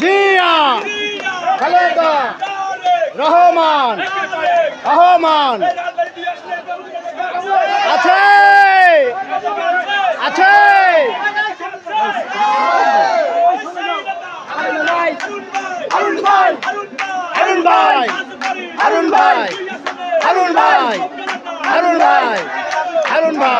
জিয়া, খালেদা, রহমান রহমান আছে আছে। অরুণ ভাই অরুণ ভাই অরুণ ভাই অরুণ ভাই অরুণ ভাই ভাই।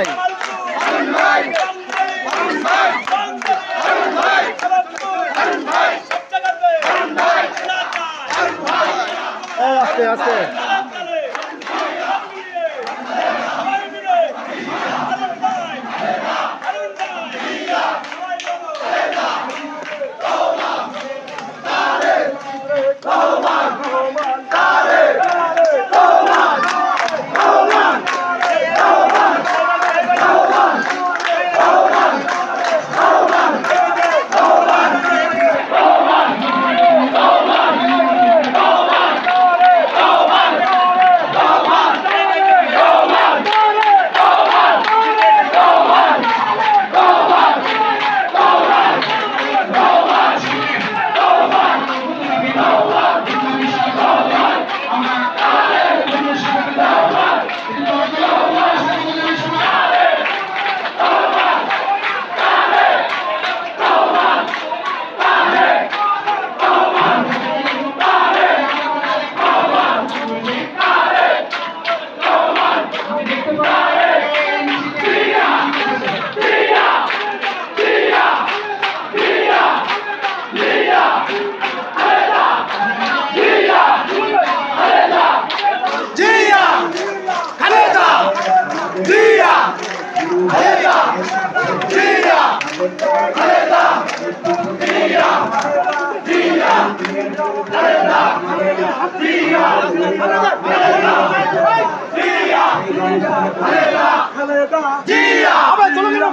নাই জিয়া আবার চলো চলো